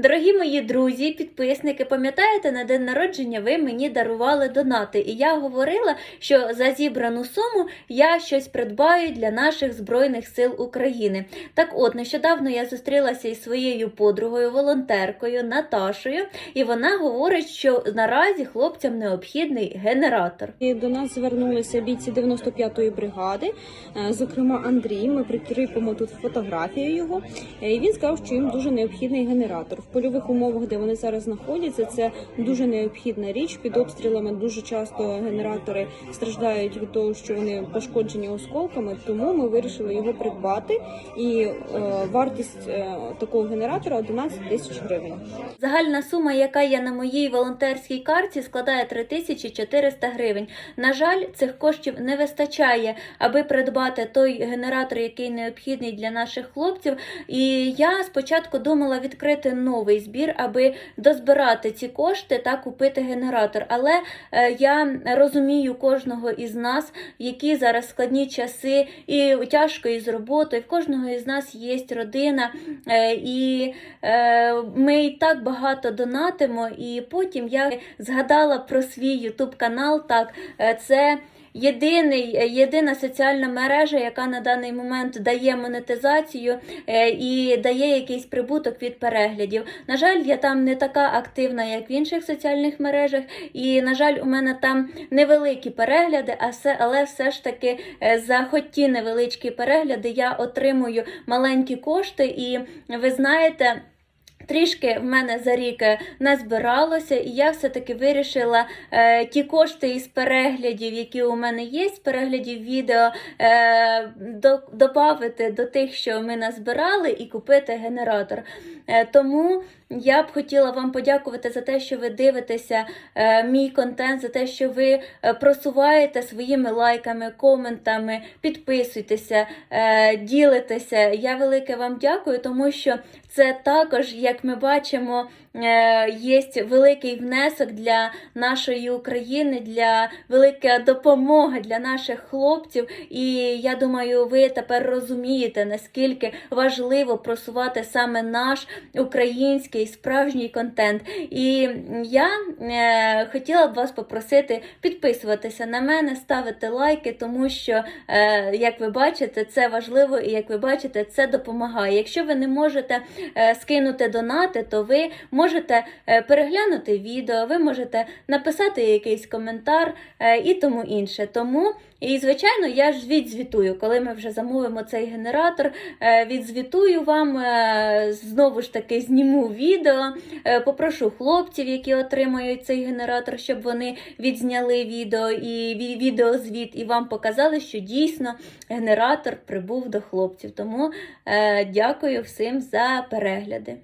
Дорогі мої друзі, підписники, пам'ятаєте, на день народження ви мені дарували донати, і я говорила, що за зібрану суму я щось придбаю для наших Збройних сил України. Так от, нещодавно я зустрілася із своєю подругою, волонтеркою Наташою, і вона говорить, що наразі хлопцям необхідний генератор. До нас звернулися бійці 95-ї бригади, е, зокрема Андрій. Ми прикріпимо тут фотографію його. Е, І він сказав, що їм дуже необхідний генератор. Польових умовах, де вони зараз знаходяться, це дуже необхідна річ. Під обстрілами дуже часто генератори страждають від того, що вони пошкоджені осколками. Тому ми вирішили його придбати. І е, вартість е, такого генератора 11 тисяч гривень. Загальна сума, яка є на моїй волонтерській карті, складає 3400 гривень. На жаль, цих коштів не вистачає, аби придбати той генератор, який необхідний для наших хлопців. І я спочатку думала відкрити новий збір, аби дозбирати ці кошти та купити генератор. Але е, я розумію кожного із нас, які зараз складні часи, і тяжко із роботою. В кожного із нас є родина, е, і е, ми і так багато донатимо. І потім я згадала про свій YouTube канал. Так, це. Єдиний, єдина соціальна мережа, яка на даний момент дає монетизацію е, і дає якийсь прибуток від переглядів. На жаль, я там не така активна, як в інших соціальних мережах, і, на жаль, у мене там невеликі перегляди, а все, але все ж таки е, за хоч ті невеличкі перегляди я отримую маленькі кошти, і ви знаєте. Трішки в мене за рік е, назбиралося, і я все-таки вирішила е, ті кошти із переглядів, які у мене є, з переглядів відео, е, до, додати до тих, що ми назбирали, і купити генератор. Е, тому я б хотіла вам подякувати за те, що ви дивитеся е, мій контент, за те, що ви е, просуваєте своїми лайками, коментами, підписуйтеся, е, ділитеся. Я велике вам дякую, тому що це також, як ми бачимо, е, є великий внесок для нашої України, для велика допомога для наших хлопців. І я думаю, ви тепер розумієте, наскільки важливо просувати саме наш український справжній контент. І я е, хотіла б вас попросити підписуватися на мене, ставити лайки, тому що, е, як ви бачите, це важливо, і як ви бачите, це допомагає. Якщо ви не можете скинути донати, то ви можете е, переглянути відео, ви можете написати якийсь коментар е, і тому інше. Тому і, звичайно, я ж відзвітую, коли ми вже замовимо цей генератор, е, відзвітую вам, знову ж таки зніму відео, попрошу хлопців, які отримають цей генератор, щоб вони відзняли відео і відеозвіт, і вам показали, що дійсно генератор прибув до хлопців. Тому дякую всім за перегляди.